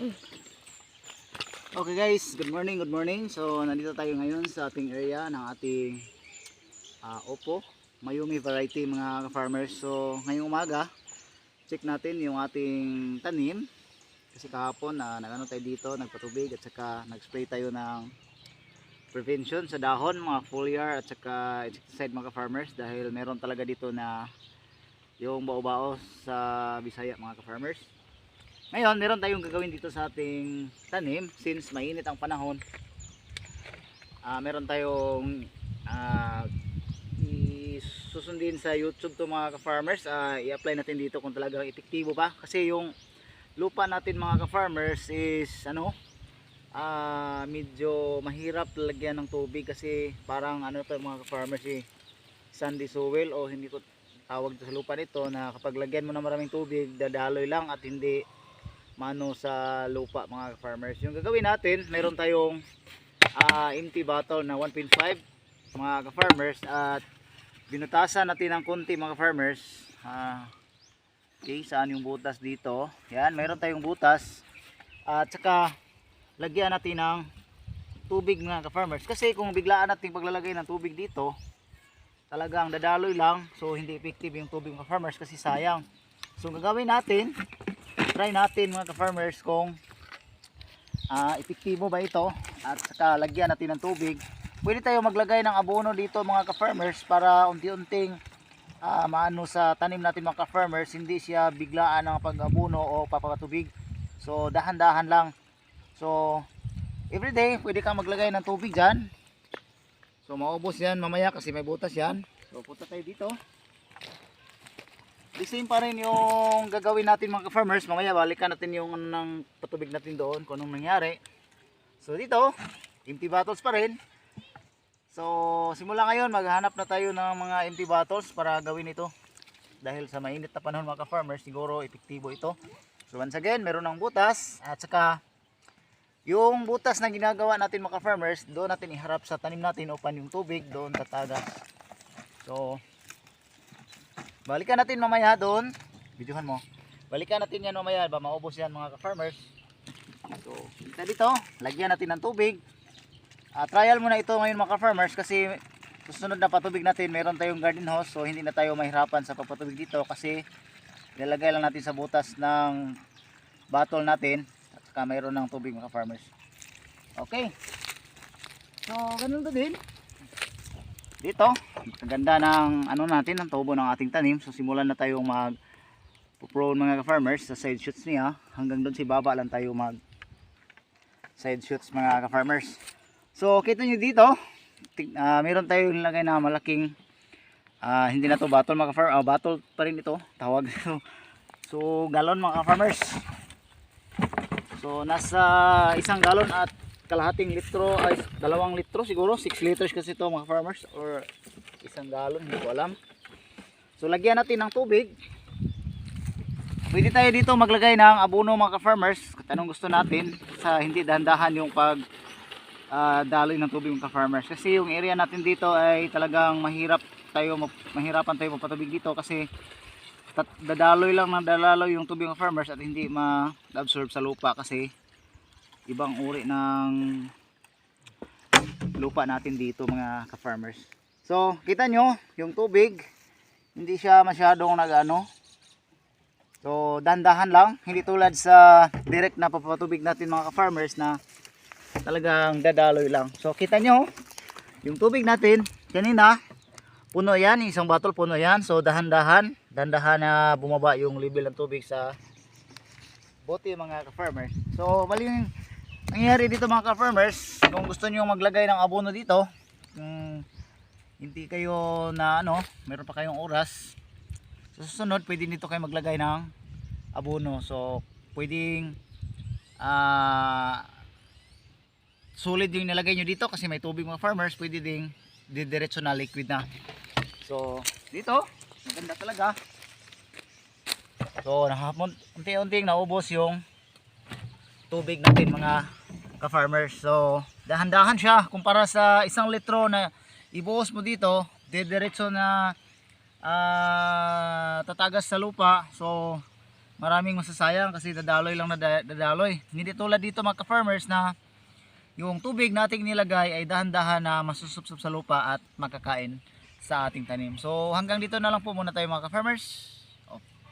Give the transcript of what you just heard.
Okay guys, good morning, good morning. So nandito tayo ngayon sa ating area ng ating ah, Oppo, Mayumi variety mga farmers. So ngayong umaga, check natin yung ating tanim. Kasi kahapon na nagano tayo dito, nagpatubig at saka nag-spray tayo ng prevention sa dahon, mga foliar at saka insecticide mga farmers dahil meron talaga dito na yung bao-bao sa Bisaya mga farmers. Ngayon, meron tayong gagawin dito sa ating tanim since mainit ang panahon. Ah, meron tayong ah, susundin sa YouTube to mga ka-farmers. Ah, i-apply natin dito kung talagang epektibo ba kasi yung lupa natin mga ka-farmers is ano ah, medyo mahirap lagyan ng tubig kasi parang ano to mga ka-farmers eh sandy soil o hindi ko tawag sa lupa nito na kapag lagyan mo ng maraming tubig dadaloy lang at hindi mano sa lupa mga farmers. Yung gagawin natin, meron tayong ah, empty bottle na 1.5 mga farmers at binutasan natin ng konti mga farmers. Ah, okay, saan yung butas dito? Yan, meron tayong butas. At saka lagyan natin ng tubig mga farmers kasi kung biglaan natin paglalagay ng tubig dito, talagang dadaloy lang so hindi effective yung tubig mga farmers kasi sayang. So gagawin natin, try natin mga ka-farmers kung ah, epektibo ba ito at saka lagyan natin ng tubig. Pwede tayo maglagay ng abono dito mga ka-farmers para unti-unting ah, maano sa tanim natin mga ka-farmers hindi siya biglaan ng pag-abono o papatubig so dahan-dahan lang. So everyday pwede kang maglagay ng tubig dyan. So maubos yan mamaya kasi may butas yan. So punta tayo dito The same pa rin yung gagawin natin mga farmers. Mamaya balikan natin yung ano ng patubig natin doon kung anong nangyari. So dito, empty bottles pa rin. So simula ngayon maghanap na tayo ng mga empty bottles para gawin ito. Dahil sa mainit na panahon mga farmers, siguro epektibo ito. So once again, meron ng butas at saka yung butas na ginagawa natin mga farmers, doon natin iharap sa tanim natin upang yung tubig doon tatagas. So Balikan natin mamaya doon. Videohan mo. Balikan natin yan mamaya. Ba maubos yan mga ka-farmers. So, kita dito. Lagyan natin ng tubig. Ah, trial muna ito ngayon mga ka-farmers kasi susunod na patubig natin meron tayong garden hose so hindi na tayo mahirapan sa pagpatubig dito kasi ilalagay lang natin sa butas ng bottle natin at saka mayroon ng tubig mga farmers okay so ganun to din dito ang ganda ng ano natin ng tubo ng ating tanim. So simulan na tayong mag prone mga farmers sa side shoots niya. Hanggang doon si baba lang tayo mag side shoots mga farmers so kita nyo dito ah, meron tayong nilagay na malaking ah, hindi na to bottle mga farmers bottle pa rin ito tawag so, so galon mga farmers so nasa isang galon at kalahating litro ay dalawang litro siguro 6 liters kasi to mga farmers or isang galon hindi ko alam. So lagyan natin ng tubig. Pwede tayo dito maglagay ng abono mga farmers tanong gusto natin sa hindi dahan-dahan yung pag ah, daloy ng tubig mga farmers kasi yung area natin dito ay talagang mahirap tayo mahirapan tayo magpatubig dito kasi dadaloy lang ng dadaloy yung tubig ng farmers at hindi ma-absorb sa lupa kasi ibang uri ng lupa natin dito mga ka-farmers. So, kita nyo, yung tubig, hindi siya masyadong nag-ano. So, dandahan lang. Hindi tulad sa direct na papatubig natin mga ka-farmers na talagang dadaloy lang. So, kita nyo, yung tubig natin, kanina, puno yan, isang bottle puno yan. So, dahan-dahan, dandahan na bumaba yung level ng tubig sa bote mga ka-farmers. So, mali yung nangyayari dito mga ka-farmers, kung gusto niyo maglagay ng abono dito, kung hindi kayo na ano, meron pa kayong oras, sa susunod pwede dito kayo maglagay ng abono. So, pwedeng ah solid yung nilagay nyo dito kasi may tubig mga farmers, pwede ding didiretso na liquid na. So, dito, maganda talaga. So, nakapon, unti-unting naubos yung tubig natin mga ka-farmers. So, dahan-dahan siya kumpara sa isang litro na ibuhos mo dito, diretso na ah, tatagas sa lupa. So, maraming masasayang kasi dadaloy lang na da- dadaloy. Hindi tulad dito mga ka-farmers na yung tubig nating nilagay ay dahan-dahan na masusupsup sa lupa at makakain sa ating tanim. So hanggang dito na lang po muna tayo mga ka-farmers.